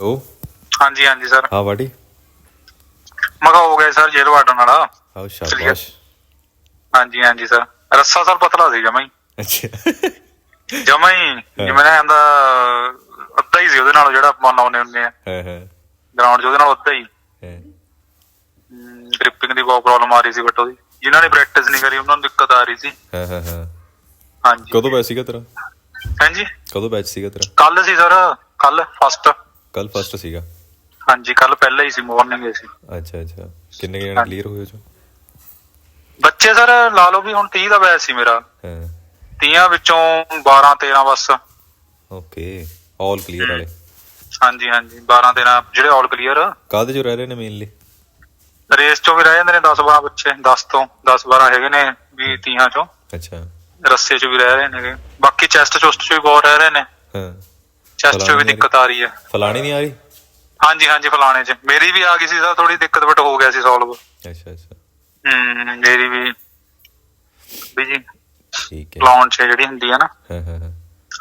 ਉਹ ਹਾਂਜੀ ਹਾਂਜੀ ਸਰ। ਹਾਂ ਬਾਡੀ ਮੈਂ ਕਿਹਾ ਹੋ ਗਿਆ ਸਰ ਜੇਲ੍ਹ ਵਾਟਣ ਵਾਲਾ। ਆਓ ਸ਼ਾਬਾਸ਼। ਹਾਂਜੀ ਹਾਂਜੀ ਸਰ। ਰੱਸਾ ਸਰ ਪਤਲਾ ਸੀ ਜਮਾ ਹੀ। ਅੱਛਾ। ਜਮਾ ਹੀ ਜਿਵੇਂ ਨਾ ਆਂਦਾ ਅੱਧਾ ਹੀ ਸੀ ਉਹਦੇ ਨਾਲ ਜਿਹੜਾ ਆਪਾਂ ਲਾਉਨੇ ਹੁੰਦੇ ਆ। ਹਾਂ ਹਾਂ। ਗਰਾਊਂਡ 'ਚ ਉਹਦੇ ਨਾਲ ਅੱਧਾ ਹੀ। ਹਾਂ। ਗ੍ਰਿਪਿੰਗ ਦੀ ਬਹੁਤ ਪ੍ਰੋਬਲਮ ਆ ਰਹੀ ਸੀ ਬਟ ਉਹਦੀ। ਜਿਨ੍ਹਾਂ ਨੇ ਪ੍ਰੈਕਟਿਸ ਨਹੀਂ ਕਰੀ ਉਹਨਾਂ ਨੂੰ ਦਿੱਕਤ ਆ ਰਹੀ ਸੀ। ਹਾਂ ਹਾਂ ਹਾਂ। ਹਾਂਜੀ। ਕਦੋਂ ਬੈਚ ਸੀਗਾ ਤੇਰਾ? ਹਾਂਜੀ। ਕਦੋਂ ਬੈਚ ਸੀਗਾ ਤੇਰਾ? ਕੱਲ ਸੀ ਸਰ। ਕੱਲ ਫਸਟ ਕੱਲ ਫਸਟ ਸੀਗਾ? ਹਾਂਜੀ ਕੱਲ ਪਹਿਲਾਂ ਹੀ ਸੀ ਮਾਰਨਿੰਗ ਸੀ। ਅੱਛਾ ਅੱਛਾ। ਕਿੰਨੇ ਜਣੇ। ਕਲੀਅਰ ਹੋਏ ਚੋ ਬੱਚੇ ਸਰ ਲਾ ਲਓ ਵੀ ਹੁਣ 30 ਦਾ ਬੈਚ ਸੀ ਮੇਰਾ। ਹਾਂ। 30 ਵਿੱਚੋਂ 12 13 ਬਸ। ਓਕੇ ਆਲ ਕਲੀਅਰ ਵਾਲੇ। ਹਾਂਜੀ ਹਾਂਜੀ 12 13 ਜਿਹੜੇ ਆਲ ਕਲੀਅਰ ਕਾਹਦੇ ਚ ਰਹਿ ਰਹੇ ਨੇ ਮੇਨਲੀ ਰੇਸ ਚੋਂ ਵੀ ਰਹਿ ਜਾਂਦੇ ਨੇ 10 12 ਬੱਚੇ 10 ਤੋਂ 10 12 ਹੈਗੇ ਨੇ ਵੀ 30 ਚੋਂ। ਅੱਛਾ। ਰੱਸੇ ਚ ਵੀ ਰਹਿ ਰਹੇ ਨੇ ਬਾਕੀ ਚੈਸਟ ਚੁਸਟ ਚ ਵੀ ਬਹੁਤ ਰਹਿ ਰਹੇ ਨੇ। ਹਾਂ। ਚੈਸਟ ਚ ਵੀ ਦਿੱਕਤ ਆ ਰਹੀ ਹੈ। ਫਲਾਣੀ ਨਹੀਂ ਆ ਰਹੀ? ਹਾਂਜੀ ਹਾਂਜੀ ਫਲਾਣੇ ਚ। ਮੇਰੀ ਵੀ ਆ ਗਈ ਸੀ ਸਰ ਥੋੜੀ ਦਿੱਕਤ ਬਟ ਹੋ ਗਿਆ ਸੀ ਸੋਲਵ ਅੱਛਾ ਅੱਛਾ। ਹੂੰ ਮੇਰੀ ਵੀ ਵੀ ਜੀ। ਠੀਕ ਹੈ। ਲਾਉਣ ਚ ਜਿਹੜੀ ਹੁੰਦੀ ਹੈ ਨਾ। ਹਾਂ ਹਾਂ ਹਾਂ।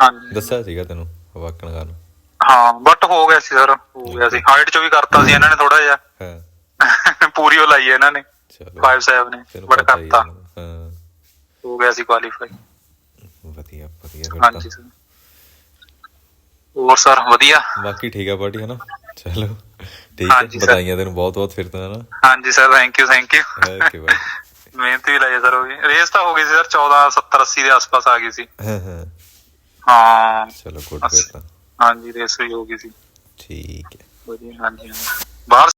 ਹਾਂਜੀ। ਦੱਸਿਆ ਸੀਗਾ ਤੈਨੂੰ ਵਾਕਣ ਕਰਨ ਹਾਂ ਬਟ ਹੋ ਗਿਆ ਸੀ ਸਰ ਹੋ ਗਿਆ ਸੀ। ਹਾਈਟ ਚ ਵੀ ਕਰਤਾ ਸੀ ਇਹਨਾਂ ਨੇ ਥੋੜਾ ਜਿਹਾ। ਹਾਂ। ਪੂਰੀ ਉਹ ਲਾਈ ਹੈ ਇਹਨਾਂ ਨੇ। ਚਲੋ। 5 7 ਨੇ ਬਟ ਕਰਤਾ। ਹੈ। ਹਾਂ ਗਿਆ ਸੀ ਕੁਆਲੀਫਾਈ ਵਧੀਆ ਵਧੀਆ ਹਾਂਜੀ ਸਰ ਹੋਰ ਸਰ ਵਧੀਆ? ਬਾਕੀ ਠੀਕ ਆ ਬਾਟੀ ਹਨਾ? ਚਲੋ ਠੀਕ ਹੈ। ਵਧਾਈਆਂ ਤੈਨੂੰ ਬਹੁਤ ਬਹੁਤ ਫਿਰ ਤਾਂ ਹਨਾ? ਹਾਂਜੀ sir thank you thank you okay bye ਮਿਹਨਤ ਵੀ ਲਾਈ ਸਰ ਉਹ ਵੀ। ਰੇਸ ਤਾਂ ਹੋ ਗਈ ਸੀ ਸਰ 14 70 80 ਦੇ ਆਸ-ਪਾਸ ਆ ਗਈ ਸੀ। ਹਾਂ ਹਾਂ। ਹਾਂ। ਚਲੋ ਗੁੱਡ ਫਿਰ ਤਾਂ। ਹਾਂਜੀ ਰੇਸ ਵੀ ਹੋ ਗਈ ਸੀ। ਠੀਕ ਹੈ। ਵਧੀਆ ਹਾਂਜੀ। ਬਾਹਰ